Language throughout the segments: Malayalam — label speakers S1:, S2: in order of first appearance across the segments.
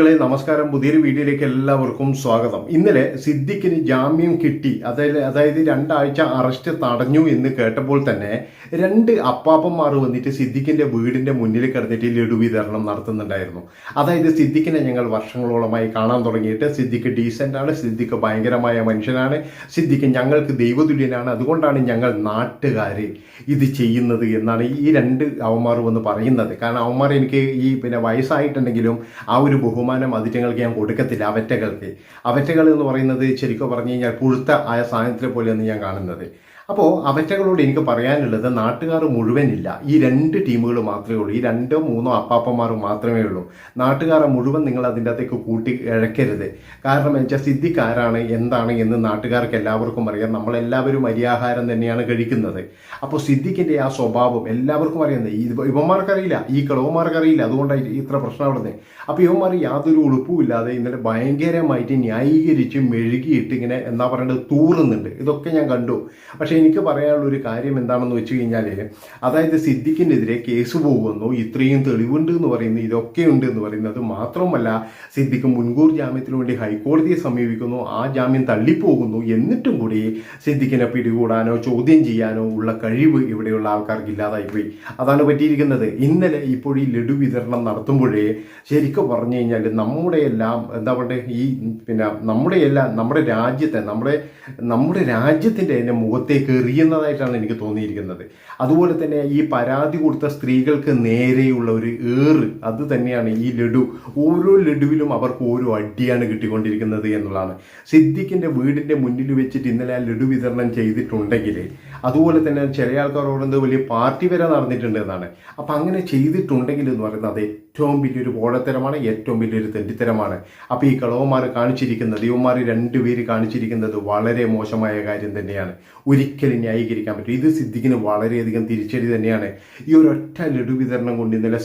S1: കളെ നമസ്കാരം. പുതിയൊരു വീഡിയോയിലേക്ക് എല്ലാവർക്കും സ്വാഗതം. ഇന്നലെ സിദ്ദിഖിന് ജാമ്യം കിട്ടി. അതായത് അതായത് രണ്ടാഴ്ച അറസ്റ്റ് തടഞ്ഞു എന്ന് കേട്ടപ്പോൾ തന്നെ രണ്ട് അപ്പാപ്പന്മാർ വന്നിട്ട് സിദ്ദിഖിന്റെ വീടിന്റെ മുന്നിൽ കിടന്നിട്ട് ലഡു വിതരണം നടത്തുന്നുണ്ടായിരുന്നു. അതായത് സിദ്ദിഖിനെ ഞങ്ങൾ വർഷങ്ങളോളമായി കാണാൻ തുടങ്ങിയിട്ട് സിദ്ദിഖ് ഡീസെന്റ് ആണ് സിദ്ദിഖ് ഭയങ്കരമായ മനുഷ്യനാണ് സിദ്ദിഖ് ഞങ്ങൾക്ക് ദൈവതുല്യനാണ്. അതുകൊണ്ടാണ് ഞങ്ങൾ നാട്ടുകാര് ഇത് ചെയ്യുന്നത് എന്നാണ് ഈ രണ്ട് അവന്മാർ വന്ന് പറയുന്നത്. കാരണം അവന്മാർ എനിക്ക് ഈ പിന്നെ വയസ്സായിട്ടുണ്ടെങ്കിലും ആ ഒരു ബഹുമാനം അതിറ്റങ്ങൾക്ക് ഞാൻ കൊടുക്കത്തില്ല അവറ്റകൾക്ക്. അവറ്റകൾ എന്ന് പറയുന്നത് ശരിക്കും പറഞ്ഞു കഴിഞ്ഞാൽ പുഴുത്ത ആയ സാധനത്തിലെ പോലെയാണ് ഞാൻ കാണുന്നത്. അപ്പോൾ അവറ്റകളോട് എനിക്ക് പറയാനുള്ളത് നാട്ടുകാർ മുഴുവനില്ല. ഈ രണ്ട് ടീമുകൾ മാത്രമേ ഉള്ളൂ. ഈ രണ്ടോ മൂന്നോ അപ്പാപ്പന്മാർ മാത്രമേ ഉള്ളൂ. നാട്ടുകാരെ മുഴുവൻ നിങ്ങൾ അതിന്റെ അകത്തേക്ക് കൂട്ടി ഇഴക്കരുത്. കാരണം വെച്ചാൽ സിദ്ദിഖ് ആരാണ് എന്താണ് എന്ന് നാട്ടുകാർക്ക് എല്ലാവർക്കും അറിയാം. നമ്മളെല്ലാവരും അരിയാഹാരം തന്നെയാണ് കഴിക്കുന്നത്. അപ്പോൾ സിദ്ദിഖിന്റെ ആ സ്വഭാവം എല്ലാവർക്കും അറിയുന്നത് ഈ ഇവന്മാർക്കറിയില്ല. ഈ കളവന്മാർക്കറിയില്ല. അതുകൊണ്ടാണ് ഇത്ര പ്രശ്നം അവിടുന്ന് അപ്പോൾ ഇവന്മാർ യാതൊരു ഉളുപ്പുമില്ലാതെ ഇന്നലെ ഭയങ്കരമായിട്ട് ന്യായീകരിച്ച് മെഴുകിയിട്ട് ഇങ്ങനെ എന്താ പറയേണ്ടത് തൂറുന്നുണ്ട്. ഇതൊക്കെ ഞാൻ കണ്ടു. പക്ഷേ എനിക്ക് പറയാനുള്ള ഒരു കാര്യം എന്താണെന്ന് വെച്ച് കഴിഞ്ഞാൽ അതായത് സിദ്ദിഖിനെതിരെ കേസ് പോകുന്നു ഇത്രയും തെളിവുണ്ട് എന്ന് പറയുന്നു ഇതൊക്കെ ഉണ്ട് എന്ന് പറയുന്നത് മാത്രമല്ല സിദ്ദിഖ് മുൻകൂർ ജാമ്യത്തിന് വേണ്ടി ഹൈക്കോടതിയെ സമീപിക്കുന്നു ആ ജാമ്യം തള്ളിപ്പോകുന്നു. എന്നിട്ടും കൂടി സിദ്ദിഖിനെ പിടികൂടാനോ ചോദ്യം ചെയ്യാനോ ഉള്ള കഴിവ് ഇവിടെയുള്ള ആൾക്കാർക്ക് ഇല്ലാതായിപ്പോയി. അതാണ് പറ്റിയിരിക്കുന്നത്. ഇന്നലെ ഇപ്പോൾ ഈ ലഡു വിതരണം നടത്തുമ്പോഴേ ശരിക്കും പറഞ്ഞു കഴിഞ്ഞാൽ നമ്മുടെ എല്ലാം എന്താ പറയുക ഈ പിന്നെ നമ്മുടെ എല്ലാം നമ്മുടെ രാജ്യത്തെ നമ്മുടെ നമ്മുടെ രാജ്യത്തിന്റെ തന്നെ മുഖത്തേക്ക് എറിയുന്നതായിട്ടാണ് എനിക്ക് തോന്നിയിരിക്കുന്നത്. അതുപോലെ തന്നെ ഈ പരാതി കൊടുത്ത സ്ത്രീകൾക്ക് നേരെയുള്ള ഒരു ഏറ് അത് തന്നെയാണ് ഈ ലഡു. ഓരോ ലഡുവിലും അവർക്ക് ഓരോ അടിയാണ് കിട്ടിക്കൊണ്ടിരിക്കുന്നത് എന്നുള്ളതാണ്. സിദ്ദിഖിന്റെ വീടിന്റെ മുന്നിൽ വെച്ചിട്ട് ഇന്നലെ ആ ലഡു വിതരണം ചെയ്തിട്ടുണ്ടെങ്കിൽ അതുപോലെ തന്നെ ചില ആൾക്കാർ പറയുന്നത് വലിയ പാർട്ടി വരെ നടന്നിട്ടുണ്ട് എന്നാണ്. അപ്പം അങ്ങനെ ചെയ്തിട്ടുണ്ടെങ്കിൽ എന്ന് പറയുന്നത് ഏറ്റവും വലിയൊരു പോഴത്തരമാണ് ഏറ്റവും വലിയൊരു തെണ്ടിത്തരമാണ്. അപ്പോൾ ഈ കളവന്മാർ കാണിച്ചിരിക്കുന്നത് ഇവന്മാർ രണ്ടുപേര് കാണിച്ചിരിക്കുന്നത് വളരെ മോശമായ കാര്യം തന്നെയാണ്. ഒരിക്കലും ന്യായീകരിക്കാൻ പറ്റും ഇത് സിദ്ദിഖിന് വളരെയധികം തിരിച്ചടി തന്നെയാണ്. ഈ ഒരൊറ്റ ലഡു വിതരണം കൊണ്ട് ഇന്നലെ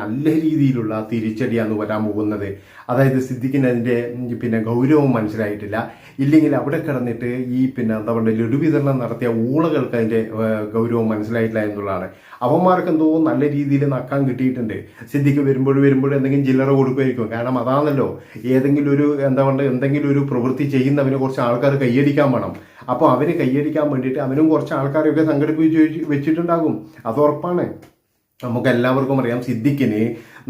S1: നല്ല രീതിയിലുള്ള തിരിച്ചടിയാണ് വരാൻ പോകുന്നത്. അതായത് സിദ്ദിഖിന് അതിന്റെ പിന്നെ ഗൗരവം മനസ്സിലായിട്ടില്ല. ഇല്ലെങ്കിൽ അവിടെ കിടന്നിട്ട് ഈ പിന്നെ എന്താ പറയുക ലഡു വിതരണം നടത്തിയ ഊളകൾക്ക് അതിന്റെ ഗൗരവം മനസ്സിലായിട്ടില്ല എന്നുള്ളതാണ്. അവന്മാർക്ക് എന്തോ നല്ല രീതിയിൽ നക്കാൻ കിട്ടിയിട്ടുണ്ട്. സിദ്ദിഖ് വരുമ്പോൾ വരുമ്പോൾ എന്തെങ്കിലും ചില്ലറ കൊടുക്കുമായിരിക്കും. കാരണം അതാണല്ലോ ഏതെങ്കിലും ഒരു എന്താ പറയുക എന്തെങ്കിലും ഒരു പ്രവൃത്തി ചെയ്യുന്നവന് കുറച്ച് ആൾക്കാർ കൈയടിക്കാൻ വേണം. അപ്പോൾ അവന് കൈയടിക്കാൻ വേണ്ടിയിട്ട് അവനും കുറച്ച് ആൾക്കാരെയൊക്കെ സംഘടിപ്പിച്ച് വെച്ചിട്ടുണ്ടാകും. അത് ഉറപ്പാണ്. നമുക്ക് എല്ലാവർക്കും അറിയാം സിദ്ദിഖിന്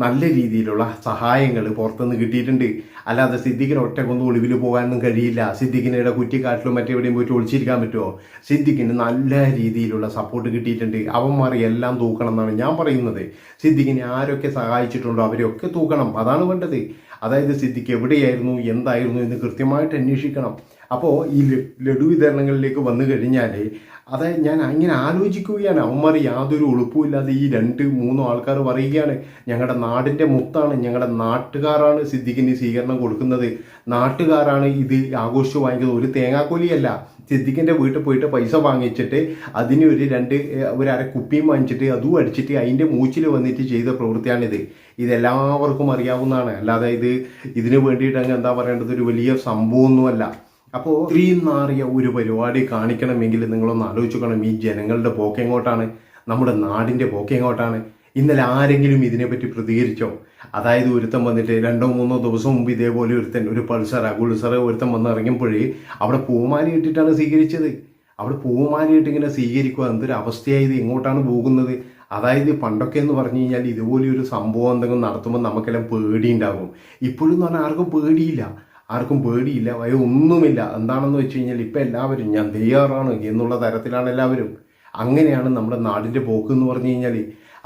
S1: നല്ല രീതിയിലുള്ള സഹായങ്ങൾ പുറത്തുനിന്ന് കിട്ടിയിട്ടുണ്ട്. അല്ലാതെ സിദ്ദിഖിന് ഒറ്റക്കൊന്നും ഒളിവിൽ പോകാനൊന്നും കഴിയില്ല. സിദ്ദിഖിനിടെ കുറ്റിക്കാട്ടിലും മറ്റെവിടെയും പോയിട്ട് ഒളിച്ചിരിക്കാൻ പറ്റുമോ? സിദ്ദിഖിന് നല്ല രീതിയിലുള്ള സപ്പോർട്ട് കിട്ടിയിട്ടുണ്ട്. അവന്മാർ എല്ലാം തൂക്കണം എന്നാണ് ഞാൻ പറയുന്നത്. സിദ്ദിഖിനെ ആരൊക്കെ സഹായിച്ചിട്ടുണ്ടോ അവരെയൊക്കെ തൂക്കണം. അതാണ് വേണ്ടത്. അതായത് സിദ്ദിഖ് എവിടെയായിരുന്നു എന്തായിരുന്നു എന്ന് കൃത്യമായിട്ട് അന്വേഷിക്കണം. അപ്പോൾ ഈ ലഡു വിതരണങ്ങളിലേക്ക് വന്നു കഴിഞ്ഞാൽ അതായത് ഞാൻ അങ്ങനെ ആലോചിക്കുകയാണ്. അവന്മാർ യാതൊരു ഉളുപ്പുമില്ലാതെ ഈ രണ്ട് മൂന്നോ ആൾക്കാർ പറയുകയാണ്. ഞങ്ങളുടെ നാടിന്റെ മുത്താണ് ഞങ്ങളുടെ നാട്ടുകാരാണ് സിദ്ദിഖിന് സ്വീകരണം കൊടുക്കുന്നത്. നാട്ടുകാരാണ് ഇത് ആഘോഷിച്ച് വാങ്ങിക്കുന്നത്. ഒരു തേങ്ങാക്കോലിയല്ല. സിദ്ദിഖിന്റെ വീട്ടിൽ പോയിട്ട് പൈസ വാങ്ങിച്ചിട്ട് അതിന് ഒരു രണ്ട് ഒരു അര കുപ്പിയും വാങ്ങിച്ചിട്ട് അതും അടിച്ചിട്ട് അതിന്റെ മൂച്ചിൽ വന്നിട്ട് ചെയ്ത പ്രവൃത്തിയാണിത്. ഇതെല്ലാവർക്കും അറിയാവുന്നതാണ്. അല്ലാതെ ഇത് ഇതിന് വേണ്ടിയിട്ട് അങ്ങ് എന്താ പറയേണ്ടത്? ഒരു വലിയ സംഭവമൊന്നുമല്ല. അപ്പോൾ ഇത്രയും നാറിയ ഒരു പരിപാടി കാണിക്കണമെങ്കിൽ നിങ്ങളൊന്ന് ആലോചിക്കണം ഈ ജനങ്ങളുടെ പോക്ക് എങ്ങോട്ടാണ്? നമ്മുടെ നാടിന്റെ പോക്കെങ്ങോട്ടാണ് ഇന്നലെ ആരെങ്കിലും ഇതിനെപ്പറ്റി പ്രതികരിച്ചോ? അതായത് ഒരുത്തൻ വന്നിട്ട് രണ്ടോ മൂന്നോ ദിവസം മുമ്പ് ഇതേപോലെ ഒരുത്തൻ ഒരു പൾസർ അഗുൾസർ ഒരുത്തൻ വന്ന് ഇറങ്ങിയപ്പോഴേ അവിടെ പൂമാല ഇട്ടിട്ടാണ് സ്വീകരിച്ചത്. അവിടെ പൂമാല ഇട്ട് ഇങ്ങനെ സ്വീകരിക്കുക എന്തൊരു അവസ്ഥയായത് എങ്ങോട്ടാണ് പോകുന്നത്? അതായത് പണ്ടൊക്കെ എന്ന് പറഞ്ഞു കഴിഞ്ഞാൽ ഇതുപോലെ ഒരു സംഭവം എന്തെങ്കിലും നടത്തുമ്പോൾ നമുക്കെല്ലാം പേടിയുണ്ടാകും. ഇപ്പോഴും എന്ന് പറഞ്ഞാൽ ആർക്കും പേടിയില്ല. ആർക്കും പേടിയില്ല ഭയം ഒന്നുമില്ല എന്താണെന്ന് വെച്ച് കഴിഞ്ഞാൽ ഇപ്പം എല്ലാവരും ഞാൻ തയ്യാറാണ് എന്നുള്ള തരത്തിലാണ് എല്ലാവരും. അങ്ങനെയാണ് നമ്മുടെ നാടിന്റെ പോക്ക് എന്ന് പറഞ്ഞു കഴിഞ്ഞാൽ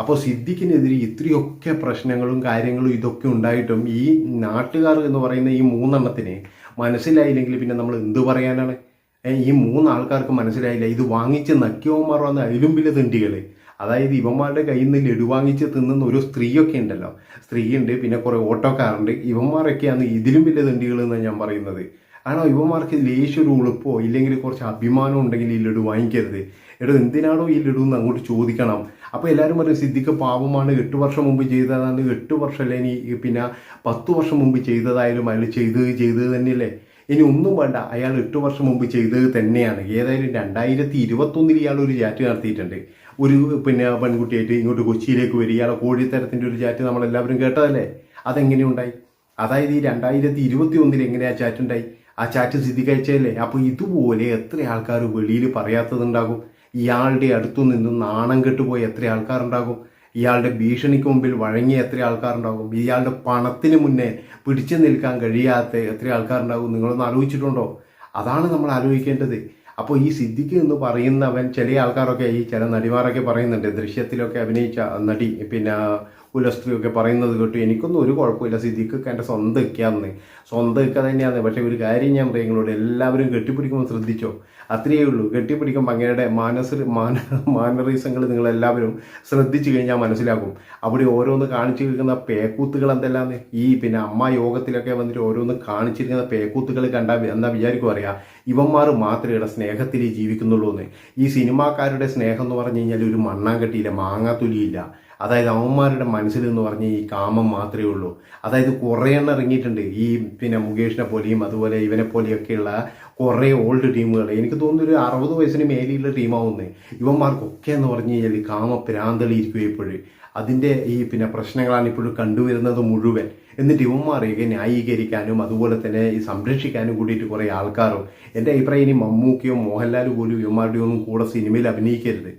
S1: അപ്പോൾ സിദ്ദിഖിനെതിരെ ഇത്രയൊക്കെ പ്രശ്നങ്ങളും കാര്യങ്ങളും ഇതൊക്കെ ഉണ്ടായിട്ടും ഈ നാട്ടുകാർ എന്ന് പറയുന്ന ഈ മൂന്നെണ്ണത്തിന് മനസ്സിലായില്ലെങ്കിൽ പിന്നെ നമ്മൾ എന്ത് പറയാനാണ്? ഈ മൂന്ന് ആൾക്കാർക്ക് മനസ്സിലായില്ല. ഇത് വാങ്ങിച്ച് നക്കിയോമാർ വന്ന അതിലും വലിയ തിണ്ടികൾ അതായത് ഇവന്മാരുടെ കയ്യിൽ നിന്ന് ലഡു വാങ്ങിച്ച് തിന്നുന്ന ഒരു സ്ത്രീയൊക്കെ ഉണ്ടല്ലോ. സ്ത്രീയുണ്ട് പിന്നെ കുറേ ഓട്ടോക്കാരുണ്ട്. ഇവന്മാരൊക്കെയാണ് ഇതിലും വലിയ തിണ്ടികൾ എന്നാണ് ഞാൻ പറയുന്നത്. ആണോ? ഇവന്മാർക്ക് ലേശം ഒരു ഉളുപ്പോ ഇല്ലെങ്കിൽ കുറച്ച് അഭിമാനം ഉണ്ടെങ്കിൽ ഈ ലഡു വാങ്ങിക്കരുത്. എടോ എന്തിനാണോ ഈ ലഡു എന്ന് അങ്ങോട്ട് ചോദിക്കണം? അപ്പോൾ എല്ലാവരും പറയും സിദ്ധിക്ക് പാവമാണ് എട്ട് വർഷം മുമ്പ് ചെയ്തതാണ്. എട്ട് വർഷമല്ലേ ഇനി പിന്നെ പത്ത് വർഷം മുമ്പ് ചെയ്തതായാലും അയാൾ ചെയ്തത് ചെയ്തത് തന്നെയല്ലേ? ഇനി ഒന്നും വേണ്ട. അയാൾ എട്ട് വർഷം മുമ്പ് ചെയ്തത് തന്നെയാണ്. ഏതായാലും രണ്ടായിരത്തി ഇരുപത്തൊന്നിൽ ഇയാൾ ഒരു ചാറ്റ് നടത്തിയിട്ടുണ്ട്. ഒരു പിന്നെ പെൺകുട്ടിയായിട്ട് ഇങ്ങോട്ട് കൊച്ചിയിലേക്ക് വരിക ഇയാളെ കോഴിത്തരത്തിന്റെ ഒരു ചാറ്റ് നമ്മളെല്ലാവരും കേട്ടതല്ലേ? അതെങ്ങനെയുണ്ടായി അതായത് ഈ രണ്ടായിരത്തി ഇരുപത്തി ഒന്നിൽ എങ്ങനെയാ ചാറ്റ് ഉണ്ടായി? ആ ചാറ്റ് സ്ഥിതി കഴിച്ചല്ലേ അപ്പോൾ ഇതുപോലെ എത്ര ആൾക്കാർ വെളിയിൽ പറയാത്തതുണ്ടാകും? ഇയാളുടെ അടുത്തു നിന്നും നാണം കെട്ടുപോയി എത്ര ആൾക്കാരുണ്ടാകും? ഇയാളുടെ ഭീഷണിക്ക് മുമ്പിൽ വഴങ്ങിയ എത്ര ആൾക്കാരുണ്ടാകും? ഇയാളുടെ പണത്തിന് മുന്നേ പിടിച്ചു നിൽക്കാൻ കഴിയാത്ത എത്ര ആൾക്കാരുണ്ടാകും? നിങ്ങളൊന്ന് ആലോചിച്ചിട്ടുണ്ടോ? അതാണ് നമ്മൾ ആലോചിക്കേണ്ടത്. അപ്പോൾ ഈ സിദ്ദിഖ് എന്ന് പറയുന്നവൻ ചില ആൾക്കാരൊക്കെ ഈ ചില നടിമാരൊക്കെ പറയുന്നുണ്ട് ദൃശ്യത്തിലൊക്കെ അഭിനയിച്ച നടി പിന്നെ കുലസ്ത്രീയൊക്കെ പറയുന്നത് കേട്ടു. എനിക്കൊന്നും ഒരു കുഴപ്പമില്ല സിദ്ദിഖൊക്കെ എന്റെ സ്വന്തം ഇക്കാന്ന് സ്വന്തം ഇക്ക തന്നെയാണ് പക്ഷേ ഒരു കാര്യം ഞാൻ പറയും എല്ലാവരും കെട്ടിപ്പിടിക്കുമ്പോൾ ശ്രദ്ധിച്ചോ? അത്രയേ ഉള്ളൂ. കെട്ടിപ്പിടിക്കുമ്പോൾ അങ്ങയുടെ മാനസ മാന മാനറീസങ്ങൾ നിങ്ങളെല്ലാവരും ശ്രദ്ധിച്ചു കഴിഞ്ഞാൽ മനസ്സിലാക്കും അവിടെ ഓരോന്ന് കാണിച്ചു വെക്കുന്ന പേക്കൂത്തുകൾ എന്തെല്ലാന്ന്? ഈ പിന്നെ അമ്മ യോഗത്തിലൊക്കെ വന്നിട്ട് ഓരോന്ന് കാണിച്ചിരിക്കുന്ന പേക്കൂത്തുകൾ കണ്ടാൽ എന്താ വിചാരിക്കും അറിയാം. ഇവന്മാർ മാത്രമേ ഇവിടെ സ്നേഹത്തിൽ ജീവിക്കുന്നുള്ളൂ എന്ന് ഈ സിനിമാക്കാരുടെ സ്നേഹം എന്ന് പറഞ്ഞു കഴിഞ്ഞാൽ ഒരു മണ്ണാങ്കട്ടിയില്ല മാങ്ങാത്തുലിയില്ല. അതായത് അവന്മാരുടെ മനസ്സിൽ എന്ന് പറഞ്ഞ ഈ കാമം മാത്രമേ ഉള്ളൂ. അതായത് കുറേ എണ്ണം ഇറങ്ങിയിട്ടുണ്ട്. ഈ പിന്നെ മുകേഷിനെ പോലെയും അതുപോലെ ഇവനെ പോലെയൊക്കെയുള്ള കുറേ ഓൾഡ് ടീമുകൾ എനിക്ക് തോന്നുന്നു ഒരു അറുപത് വയസ്സിന് മേലെയുള്ള ടീമാവുന്നത് ഇവന്മാർക്കൊക്കെ എന്ന് പറഞ്ഞു കഴിഞ്ഞാൽ കാമ പ്രാന്തളിയിരിക്കും ഇപ്പോഴും അതിന്റെ ഈ പിന്നെ പ്രശ്നങ്ങളാണ് ഇപ്പോഴും കണ്ടുവരുന്നത് മുഴുവൻ. എന്നിട്ട് ഇവന്മാരെയൊക്കെ ന്യായീകരിക്കാനും അതുപോലെ തന്നെ ഈ സംരക്ഷിക്കാനും കൂടിയിട്ട് കുറേ ആൾക്കാരും. എന്റെ അഭിപ്രായം ഇനി മമ്മൂക്കയോ മോഹൻലാൽ പോലും ഇവന്മാരുടെ ഒന്നും കൂടെ സിനിമയിൽ അഭിനയിക്കരുത്.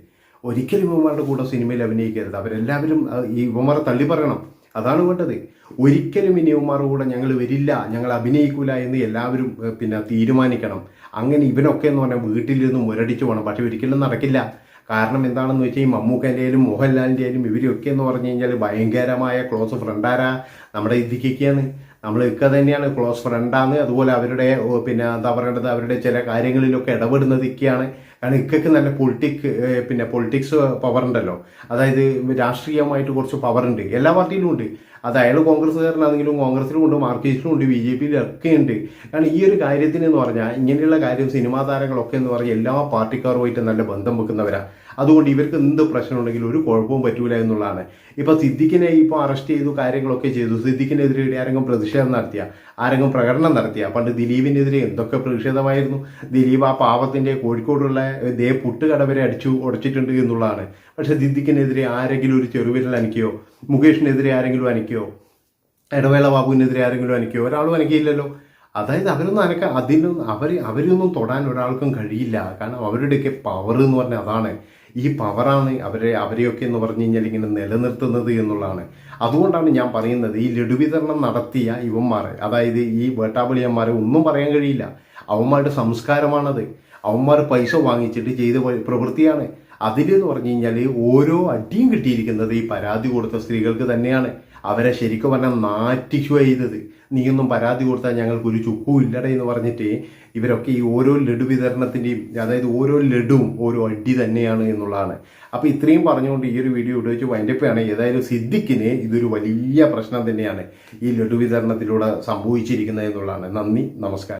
S1: ഒരിക്കലും ഇവന്മാരുടെ കൂടെ സിനിമയിൽ അഭിനയിക്കരുത്. അവരെല്ലാവരും ഈ ഇവന്മാരെ തള്ളി പറയണം. അതാണ് വേണ്ടത്. ഒരിക്കലും ഇനി ഇവന്മാരുടെ കൂടെ ഞങ്ങൾ വരില്ല ഞങ്ങൾ അഭിനയിക്കൂല എന്ന് എല്ലാവരും പിന്നെ തീരുമാനിക്കണം. അങ്ങനെ ഇവനൊക്കെ എന്ന് പറഞ്ഞാൽ വീട്ടിലിരുന്ന് മുരടിച്ചു പോകണം. പക്ഷെ ഒരിക്കലും നടക്കില്ല. കാരണം എന്താണെന്ന് വെച്ചാൽ ഈ മമ്മൂക്കന്റെ ആയാലും ഇവരൊക്കെ എന്ന് പറഞ്ഞു കഴിഞ്ഞാൽ ഭയങ്കരമായ ക്ലോസ് ഫ്രണ്ടാരാ നമ്മുടെ ഇതിക്കൊക്കെയാണ് നമ്മൾ ഇക്ക തന്നെയാണ് ക്ലോസ് ഫ്രണ്ടാണ് അതുപോലെ അവരുടെ പിന്നെ എന്താ പറയേണ്ടത്? അവരുടെ ചില കാര്യങ്ങളിലൊക്കെ ഇടപെടുന്നത് ഇക്കയാണ് കാരണം ഇക്കക്ക് നല്ല പൊളിറ്റിക് പിന്നെ പൊളിറ്റിക്സ് പവർ ഉണ്ടല്ലോ. അതായത് രാഷ്ട്രീയമായിട്ട് കുറച്ച് പവർ ഉണ്ട്. എല്ലാ പാർട്ടിയിലും ഉണ്ട്. അത് അയാൾ കോൺഗ്രസ്സുകാരനാണെങ്കിലും കോൺഗ്രസിലും ഉണ്ട് മാർക്സിസ്റ്റിലും ഉണ്ട് ബി ജെ പിയിലും ഒക്കെ ഉണ്ട്. കാരണം ഈ ഒരു കാര്യത്തിന് എന്ന് പറഞ്ഞാൽ ഇങ്ങനെയുള്ള കാര്യം സിനിമാ താരങ്ങളൊക്കെ എന്ന് പറഞ്ഞാൽ എല്ലാ പാർട്ടിക്കാരുമായിട്ട് നല്ല ബന്ധം വെക്കുന്നവരാ. അതുകൊണ്ട് ഇവർക്ക് എന്ത് പ്രശ്നമുണ്ടെങ്കിലും ഒരു കുഴപ്പവും പറ്റൂല എന്നുള്ളതാണ്. ഇപ്പൊ സിദ്ദിഖിനെ ഇപ്പോൾ അറസ്റ്റ് ചെയ്തു കാര്യങ്ങളൊക്കെ ചെയ്തു. സിദ്ദിഖിനെതിരെ ആരെങ്കിലും പ്രതിഷേധം നടത്തിയ? ആരെങ്കിലും പ്രകടനം നടത്തിയ? പണ്ട് ദിലീപിനെതിരെ എന്തൊക്കെ പ്രതിഷേധമായിരുന്നു? ദിലീപ് ആ പാവത്തിന്റെ കോഴിക്കോടുള്ള ദേ പുട്ടുകട വരെ അടിച്ചു ഉടച്ചിട്ടുണ്ട് എന്നുള്ളതാണ്. പക്ഷെ സിദ്ദിഖിനെതിരെ ആരെങ്കിലും ഒരു ചെറുവിരൽ അനക്കിയോ? മുകേഷിനെതിരെ ആരെങ്കിലും അനക്കിയോ? ഇടവേള ബാബുവിനെതിരെ ആരെങ്കിലും അനക്കിയോ? ഒരാളും അനക്കിയില്ലല്ലോ. അതായത് അവരൊന്നും അനക്ക അതിനൊന്നും അവർ അവരൊന്നും തൊടാൻ ഒരാൾക്കും കഴിയില്ല. കാരണം അവരുടെയൊക്കെ പവർ എന്ന് പറഞ്ഞാൽ അതാണ്. ഈ പവറാണ് അവരെ അവരെയൊക്കെ എന്ന് പറഞ്ഞു കഴിഞ്ഞാൽ ഇങ്ങനെ നിലനിർത്തുന്നത് എന്നുള്ളതാണ്. അതുകൊണ്ടാണ് ഞാൻ പറയുന്നത് ഈ ലഡു വിതരണം നടത്തിയ ഇവന്മാർ അതായത് ഈ വേട്ടാവളിയന്മാരെ ഒന്നും പറയാൻ കഴിയില്ല. അവന്മാരുടെ സംസ്കാരമാണത്. അവന്മാർ പൈസ വാങ്ങിച്ചിട്ട് ചെയ്ത പ്രവൃത്തിയാണ്. അതിലെന്ന് പറഞ്ഞു കഴിഞ്ഞാൽ ഓരോ അടിയും കിട്ടിയിരിക്കുന്നത് ഈ പരാതി കൊടുത്ത സ്ത്രീകൾക്ക് തന്നെയാണ്. അവരെ ശരിക്കും പറഞ്ഞാൽ നാറ്റിക്കുക ചെയ്തത്. നീയൊന്നും പരാതി കൊടുത്താൽ ഞങ്ങൾക്ക് ഒരു ചുക്കും ഇല്ലടേ എന്ന് പറഞ്ഞിട്ട് ഇവരൊക്കെ ഈ ഓരോ ലഡു വിതരണത്തിന്റെയും അതായത് ഓരോ ലഡുവും ഓരോ അടി തന്നെയാണ് എന്നുള്ളതാണ്. അപ്പോൾ ഇത്രയും പറഞ്ഞുകൊണ്ട് ഈ ഒരു വീഡിയോ ഇവിടെ വെച്ച് വൈൻഡപ്പാണ്. ഏതായാലും സിദ്ദിഖിന് ഇതൊരു വലിയ പ്രശ്നം തന്നെയാണ് ഈ ലഡു വിതരണത്തിലൂടെ സംഭവിച്ചിരിക്കുന്നത് എന്നുള്ളതാണ്. നന്ദി നമസ്കാരം.